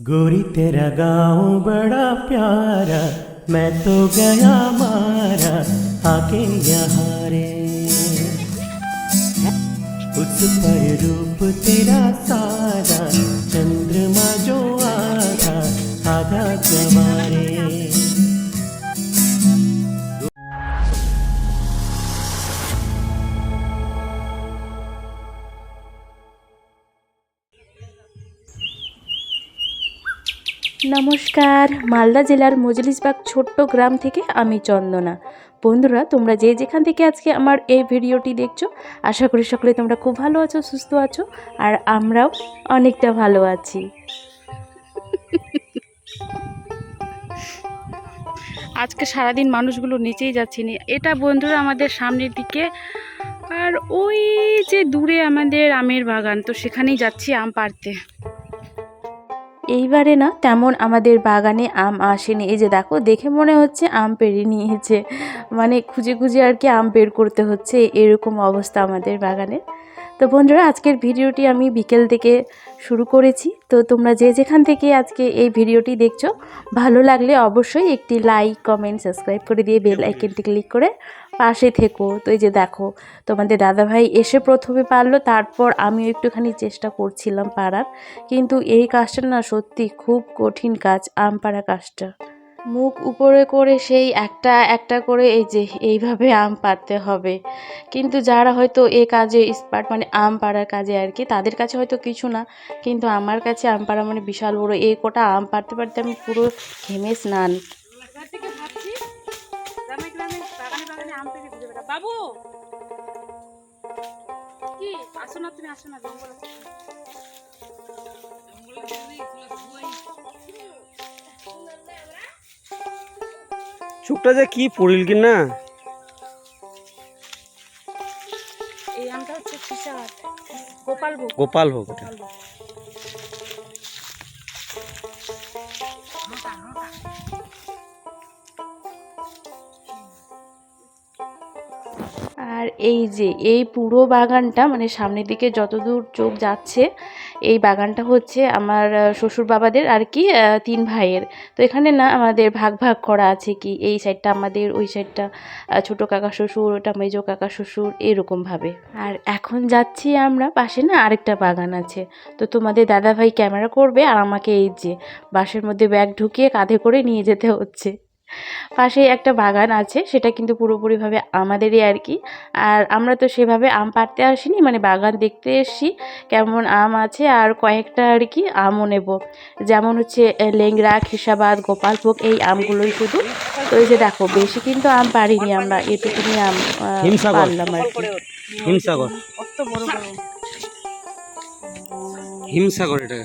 गोरी तेरा गाँव बड़ा प्यारा, मैं तो गया मारा, आके यहाँ रे। उस पर रूप तेरा सारा, चंद्रमा जो आधा आधा जवारे নমস্কার, মালদা জেলার মজলিসবাগ ছোট্ট গ্রাম থেকে আমি চন্দনা। বন্ধুরা, তোমরা যে যেখান থেকে আজকে আমার এই ভিডিওটি দেখছ, আশা করি সকলে তোমরা খুব ভালো আছো, সুস্থ আছো, আর আমরাও অনেকটা ভালো আছি। আজকে সারাদিন মানুষগুলো নিচেই যাচ্ছে নি এটা বন্ধুরা আমাদের সামনের দিকে, আর ওই যে দূরে আমাদের আমের বাগান, তো সেখানেই যাচ্ছি আম পাড়তে। এইবারে না তেমন আমাদের বাগানে আম আসেনি। এই যে দেখো, দেখে মনে হচ্ছে আম পেরে নিয়েছে। মানে খুঁজে খুঁজে আর কি আম বের করতে হচ্ছে। এরকম অবস্থা আমাদের বাগানে। তো বন্ধুরা আজকের ভিডিওটি আমি বিকেল থেকে শুরু করেছি। তো তোমরা যে যেখান থেকে আজকে এই ভিডিওটি দেখছ ভালো লাগলে অবশ্যই একটি লাইক কমেন্ট সাবস্ক্রাইব করে দিয়ে বেল আইকনটি ক্লিক করে পাশে থেকো। তো এই যে দেখো তোমাদের দাদাভাই এসে প্রথমে পারল তারপর আমিও একটুখানি চেষ্টা করছিলাম পাড়ার কিন্তু এই কাজটা না সত্যি খুব কঠিন কাজ আম পাড়া কাজটা। মুখ উপরে করে সেই একটা একটা করে এই যে এইভাবে আম পাড়তে হবে। কিন্তু যারা হয়তো এ কাজে স্পার্ট মানে আম পাড়ার কাজে আর কি, তাদের কাছে হয়তো কিছু না। কিন্তু আমার কাছে আম পাড়া মানে বিশাল বড়। এই কোটা আম পাড়তে পারতে আমি পুরো ঘেমে স্নান। বাবু! কি? আসো না তুমি, আসো না চোখটা যে কি পড়িল কি না? গোপাল গোপালভোগ গোপাল হোক এই যে, এই পুরো বাগানটা মানে সামনের দিকে যতদূর চোখ যাচ্ছে, এই বাগানটা হচ্ছে আমার শ্বশুর বাবাদের আর কি তিন ভাইয়ের। তো এখানে না আমাদের ভাগ ভাগ করা আছে কি, এই সাইডটা আমাদের, ওই সাইডটা ছোট কাকা শ্বশুর, ওটা মেজো কাকা শ্বশুর এরকমভাবে আর এখন যাচ্ছি আমরা পাশে না আরেকটা বাগান আছে। তো তোমাদের দাদা ভাই ক্যামেরা করবে আর আমাকে এই যে বাসের মধ্যে ব্যাগ ঢুকিয়ে কাঁধে করে নিয়ে যেতে হচ্ছে। পাশে একটা বাগান আছে সেটা কিন্তু পুরোপুরিভাবে আমাদেরই আর কি। আর আমরা তো সেভাবে আম পাড়তে আসিনি মানে বাগান দেখতে এসেছি কেমন আম আছে আর কয়েকটা আর কি আমও নেব। যেমন হচ্ছে লেংড়া খিসাবাদ গোপালভোগ এই আমগুলোই শুধু। তো এই যে দেখো বেশি কিন্তু আম পারিনি আমরা এটুকুনি আম। পারলাম আর কি। হিমসাগর। কত বড় বড় হিমসাগর এটা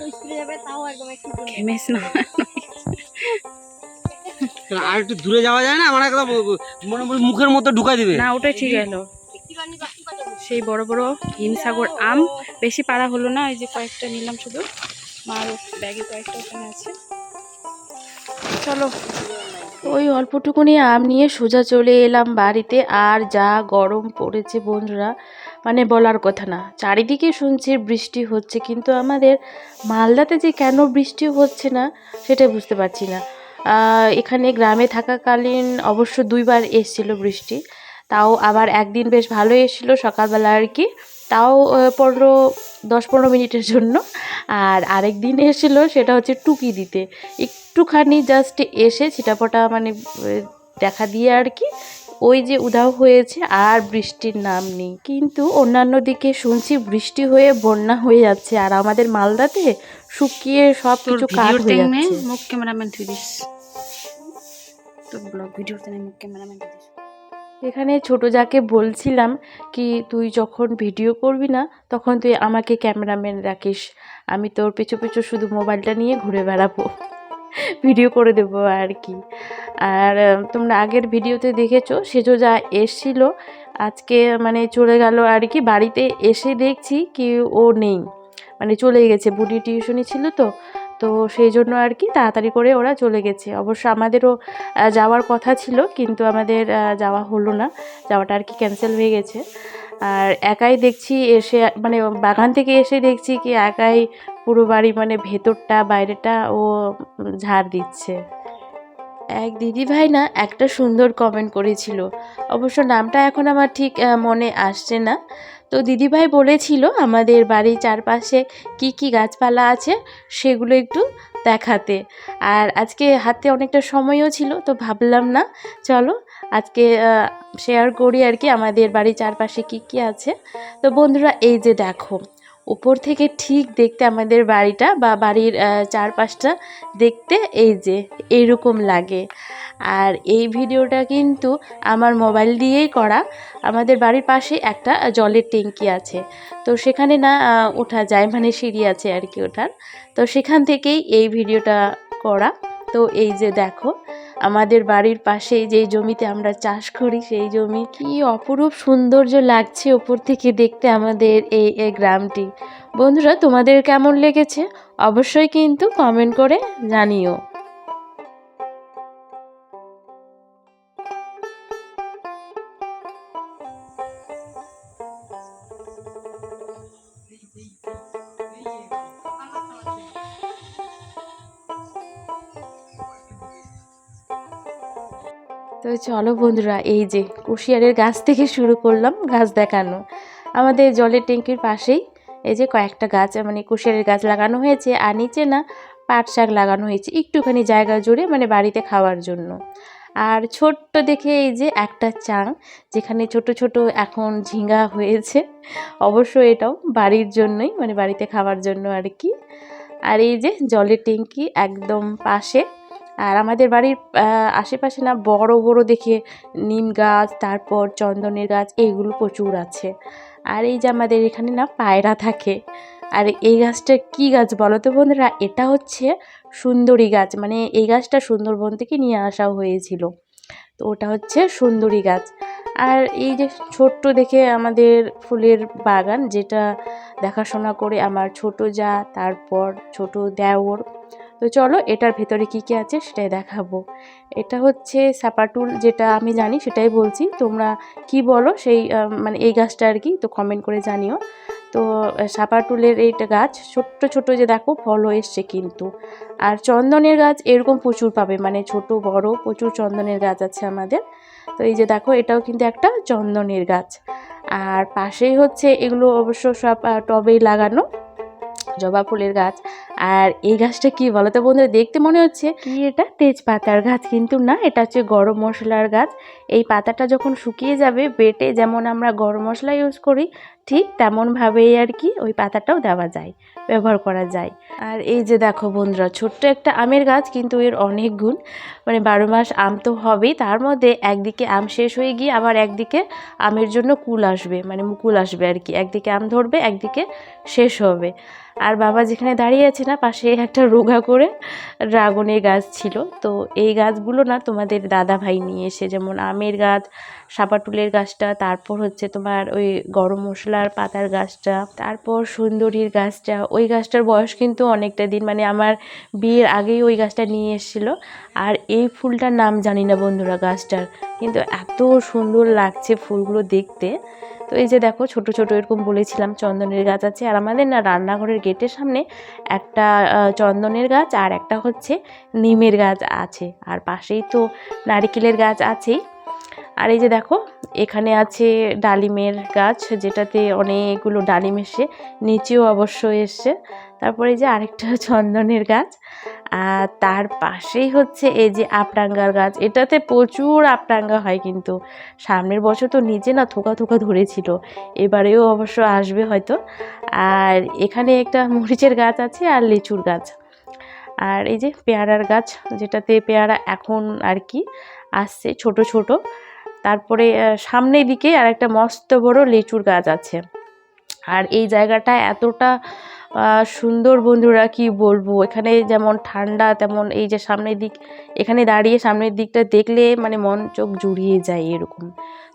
না। আর একটু দূরে যাওয়া যায় না? আমার একদম মনে মনে মুখের মধ্যে ঢুকাই দিবে। না ওটাই ঠিক এলো সেই বড় বড় হিমসাগর আম। বেশি পাড়া হলো না এই যে কয়েকটা নিলাম শুধু। মার ব্যাগে কয়েকটা ওখানে আছে। চলো। ওই অল্পটুকুনি আম নিয়ে সোজা চলে এলাম বাড়িতে। আর যা গরম পড়েছে বন্ধুরা মানে বলার কথা না। চারিদিকে শুনছি বৃষ্টি হচ্ছে কিন্তু আমাদের মালদাতে যে কেন বৃষ্টি হচ্ছে না সেটা বুঝতে পারছি না। এখানে গ্রামে থাকাকালীন অবশ্য দুইবার এসছিল বৃষ্টি। তাও আবার একদিন বেশ ভালো এসেছিল সকালবেলা আর কি। তাও পনেরো, দশ পনেরো মিনিটের জন্য। আর আরেক দিন এসেছিল সেটা হচ্ছে টুকি দিতে। একটুখানি জাস্ট এসে ছিটাফোটা মানে দেখা দিয়ে আর কি ওই যে উধাও হয়েছে আর বৃষ্টির নাম নেই। কিন্তু অন্যান্য দিকে শুনছি বৃষ্টি হয়ে বন্যা হয়ে যাচ্ছে। আর আমাদের মালদাতে শুকিয়ে সব কিছু কাঠ হয়ে যাচ্ছে। মুখ ক্যামেরাম্যান তুই দিস। তোর ব্লগ ভিডিওতে নেই মুখ ক্যামেরাম্যান তুই দিস। এখানে ছোট যাকে বলছিলাম কি তুই যখন ভিডিও করবি না তখন তুই আমাকে ক্যামেরাম্যান রাখিস। আমি তোর পিছু পিছু শুধু মোবাইলটা নিয়ে ঘুরে বেড়াবো। ভিডিও করে দেবো আর কি। আর তোমরা আগের ভিডিওতে দেখেছ সেজো যা এসছিল আজকে মানে চলে গেল আর কি। বাড়িতে এসে দেখছি কি ও নেই। মানে চলে গেছে। বুডি টিউশনি ছিল তো তো সেই জন্য আর কি তাড়াতাড়ি করে ওরা চলে গেছে। অবশ্য আমাদেরও যাওয়ার কথা ছিল, কিন্তু আমাদের যাওয়া হলো না। যাওয়াটা আর কি ক্যান্সেল হয়ে গেছে। আর একাই দেখছি এসে মানে বাগান থেকে এসে দেখছি কি একাই পুরো বাড়ি মানে ভেতরটা, বাইরেটা ও ঝাড় দিচ্ছে। এক দিদি ভাই না একটা সুন্দর কমেন্ট করেছিল। অবশ্য নামটা এখন আমার ঠিক মনে আসছে না। তো দিদিভাই বলেছিল আমাদের বাড়ির চারপাশে কি কি গাছপালা আছে সেগুলো একটু দেখাতে। আর আজকে হাতে অনেকটা সময়ও ছিল, তো ভাবলাম না, চলো আজকে শেয়ার করি আর কি আমাদের বাড়ির চারপাশে কি কি আছে। তো বন্ধুরা, এই যে দেখো উপর থেকে ঠিক দেখতে আমাদের বাড়িটা বা বাড়ির চারপাশটা দেখতে এই যে, এইরকম লাগে। আর এই ভিডিওটা কিন্তু আমার মোবাইল দিয়েই করা। আমাদের বাড়ির পাশে একটা জলের ট্যাঙ্কি আছে। তো সেখানে না ওঠা যায় মানে সিঁড়ি আছে আর কি ওঠার। তো সেখান থেকেই এই ভিডিওটা করা। তো এই যে দেখো আমাদের বাড়ির পাশে যে জমিতে আমরা চাষ করি, সেই জমি। কি অপরূপ সৌন্দর্য লাগছে ওপর থেকে দেখতে আমাদের এই এই গ্রামটি। বন্ধুরা, তোমাদের কেমন লেগেছে? অবশ্যই কিন্তু কমেন্ট করে জানিও। তো চলো বন্ধুরা, এই যে কুশিয়ারের গাছ থেকে শুরু করলাম গাছ দেখানো। আমাদের জলের ট্যাঙ্কির পাশেই এই যে কয়েকটা গাছ মানে কুশিয়ারের গাছ লাগানো হয়েছে আর নিচে না পাট শাক লাগানো হয়েছে, একটুখানি জায়গা জুড়ে মানে বাড়িতে খাওয়ার জন্য। আর ছোট্ট দেখে এই যে একটা চাং, যেখানে ছোট ছোট এখন ঝিঙ্গা হয়েছে, অবশ্য এটাও বাড়ির জন্যই মানে বাড়িতে খাওয়ার জন্য আর কি। আর এই যে জলের ট্যাঙ্কি একদম পাশে আর আমাদের বাড়ির আশেপাশে না বড় বড় দেখে নিম গাছ, তারপর চন্দনের গাছ এইগুলো প্রচুর আছে। আর এই যে আমাদের এখানে না পায়রা থাকে। আর এই গাছটা কি গাছ বলো তো বন্ধুরা? এটা হচ্ছে সুন্দরী গাছ। মানে এই গাছটা সুন্দরবন থেকে নিয়ে আসা হয়েছিল। তো ওটা হচ্ছে সুন্দরী গাছ। আর এই যে ছোট্ট দেখে আমাদের ফুলের বাগান, যেটা দেখাশোনা করে আমার ছোট যা, তারপর ছোট দেওর তো চলো এটার ভেতরে কি কি আছে সেটাই দেখাবো। এটা হচ্ছে সাপাটুল যেটা আমি জানি সেটাই বলছি। তোমরা কি বলো সেই মানে এই গাছটা আর কি, তো কমেন্ট করে জানিও। তো সাপাটুলের এইটা গাছ ছোট্ট ছোট যে দেখো ফলও এসছে কিন্তু। আর চন্দনের গাছ এরকম প্রচুর পাবে মানে ছোট, বড় প্রচুর চন্দনের গাছ আছে আমাদের। তো এই যে দেখো এটাও কিন্তু একটা চন্দনের গাছ। আর পাশেই হচ্ছে এগুলো অবশ্য সব টবেই লাগানো জবা ফুলের গাছ। আর এই গাছটা কি বলো তো বন্ধুরা, দেখতে মনে হচ্ছে কি এটা? তেজপাতার গাছ, কিন্তু না, এটা হচ্ছে গরম মশলার গাছ। এই পাতাটা যখন শুকিয়ে যাবে, বেটে যেমন আমরা গরম মশলা ইউজ করি, ঠিক তেমনভাবেই আর কি ওই পাতাটাও দেওয়া যায়, ব্যবহার করা যায়। আর এই যে দেখো বন্ধুরা, ছোট্ট একটা আমের গাছ, কিন্তু এর অনেক গুণ। মানে বারো মাস আম তো হবেই, তার মধ্যে একদিকে আম শেষ হয়ে গিয়ে আবার একদিকে আমের জন্য কুল আসবে মানে মুকুল আসবে আর কি। একদিকে আম ধরবে, একদিকে শেষ হবে। আর বাবা যেখানে দাঁড়িয়ে আছে না পাশে একটা রোগা করে ড্রাগনের গাছ ছিল। তো এই গাছগুলো না তোমাদের দাদা ভাই নিয়ে এসে, যেমন আমের গাছ সাপাটুলের গাছটা, তারপর হচ্ছে তোমার ওই গরম মশলার পাতার গাছটা, তারপর সুন্দরীর গাছটা। ওই গাছটার বয়স কিন্তু অনেকটা দিন মানে আমার বিয়ের আগেই ওই গাছটা নিয়ে এসেছিল। আর এই ফুলটার নাম জানি না বন্ধুরা গাছটার, কিন্তু এত সুন্দর লাগছে ফুলগুলো দেখতে। তো এই যে দেখো, ছোট ছোট এরকম বলেছিলাম, চন্দনের গাছ আছে। আর আমাদের না রান্নাঘরের গেটের সামনে একটা চন্দনের গাছ আর একটা হচ্ছে নিমের গাছ আছে। আর পাশেই তো নারিকেলের গাছ আছেই। আর এই যে দেখো, এখানে আছে ডালিমের গাছ, যেটাতে অনেকগুলো ডালিম এসে, নিচেও অবশ্য এসছে। তারপরে এই যে আরেকটা চন্দনের গাছ, আর তার পাশেই হচ্ছে এই যে আপটাঙ্গার গাছ। এটাতে প্রচুর আপটাঙ্গা হয় কিন্তু। সামনের বছর তো নিচে না থোকা থোকা ধরেছিল, এবারেও অবশ্য আসবে হয়তো। আর এখানে একটা মরিচের গাছ আছে আর লিচুর গাছ। আর এই যে পেয়ারার গাছ, যেটাতে পেয়ারা এখন আর কি আসছে, ছোট ছোট। তারপরে আহ, সামনের দিকে আর একটা মস্ত বড় লিচুর গাছ আছে। আর এই জায়গাটা এতটা সুন্দর বন্ধুরা কি বলব? এখানে যেমন ঠান্ডা তেমন এই যে সামনের দিক এখানে দাঁড়িয়ে সামনের দিকটা দেখলে মানে মন চোখ জুড়িয়ে যায় এরকম।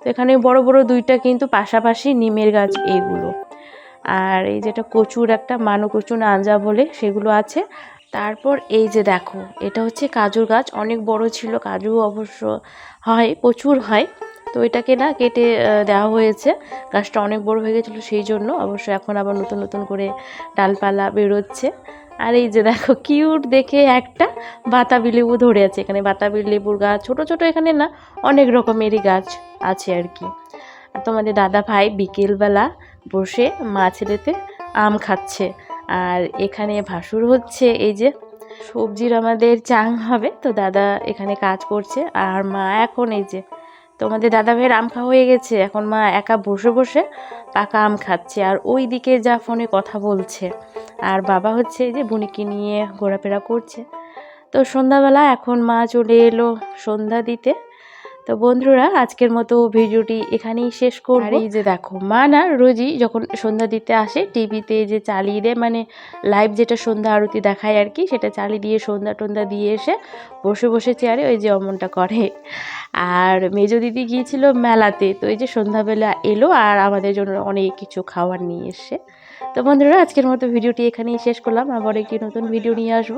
তো এখানে বড় বড় দুইটা কিন্তু পাশাপাশি নিমের গাছ এইগুলো আর এই যেটা কচুর একটা মানু কচু নাঞ্জা বলে সেগুলো আছে। তারপর এই যে দেখো, এটা হচ্ছে কাজুর গাছ, অনেক বড় ছিল, কাজু অবশ্য হয়, প্রচুর হয়। তো এটাকে না কেটে দেওয়া হয়েছে। গাছটা অনেক বড় হয়ে গেছিল সেই জন্য, অবশ্য এখন আবার নতুন নতুন করে ডালপালা বেরোচ্ছে। আর এই যে দেখো, কিউট দেখে একটা বাতাবি লেবু ধরে আছে এখানে। বাতাবি লেবুর গাছ, ছোট ছোট এখানে না, অনেক রকমেরই গাছ আছে আর কি। তোমাদের দাদা ভাই বিকেলবেলা বসে মা ছেলেতে আম খাচ্ছে। আর এখানে ভাসুর হচ্ছে, এই যে সবজির আমাদের চাং হবে, তো দাদা এখানে কাজ করছে, আর মা এখন এই যে তোমাদের দাদা ভাইয়ের আম খাওয়া হয়ে গেছে, এখন মা একা বসে বসে পাকা আম খাচ্ছে, আর ওই দিকে যা ফোনে কথা বলছে, আর বাবা হচ্ছে এই যে বুনিকে নিয়ে ঘোরাফেরা করছে। তো সন্ধ্যাবেলা এখন মা চলে এলো সন্ধ্যা দিতে তো বন্ধুরা, আজকের মতো ভিডিওটি এখানেই শেষ করব। এই যে দেখো মা না রোজই যখন সন্ধ্যা দিতে আসে, টিভিতে যে চালিয়ে দেয় মানে লাইভ যেটা সন্ধ্যা আরতি দেখায় আর কি, সেটা চালিয়ে দিয়ে, সন্ধ্যা টন্ধ্যা দিয়ে এসে বসে বসে চেয়ারে ওই যে অমনটা করে। আর মেজো দিদি গিয়েছিল মেলাতে, তো এই যে সন্ধ্যাবেলা এলো আর আমাদের জন্য অনেক কিছু খাবার নিয়ে এসে তো বন্ধুরা আজকের মতো ভিডিওটি এখানেই শেষ করলাম। আবার একটি নতুন ভিডিও নিয়ে আসব।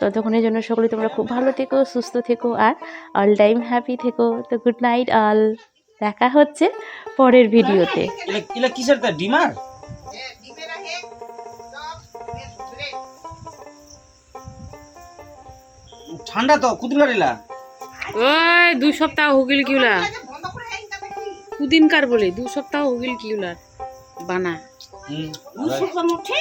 ততক্ষণের জন্য সকলে তোমরা খুব ভালো থেকো সুস্থ থেকো আর অল টাইম হ্যাপি থেকো। তো গুড নাইট অল দেখা হচ্ছে পরের ভিডিওতে। কিসের ডিমার? ঠান্ডা তো এলা? ওই দুই সপ্তাহ হুগিল কিউলা কুদিনকার বলে? দু সপ্তাহ হুগিল কিউলার বানা। 嗯你是怎么吃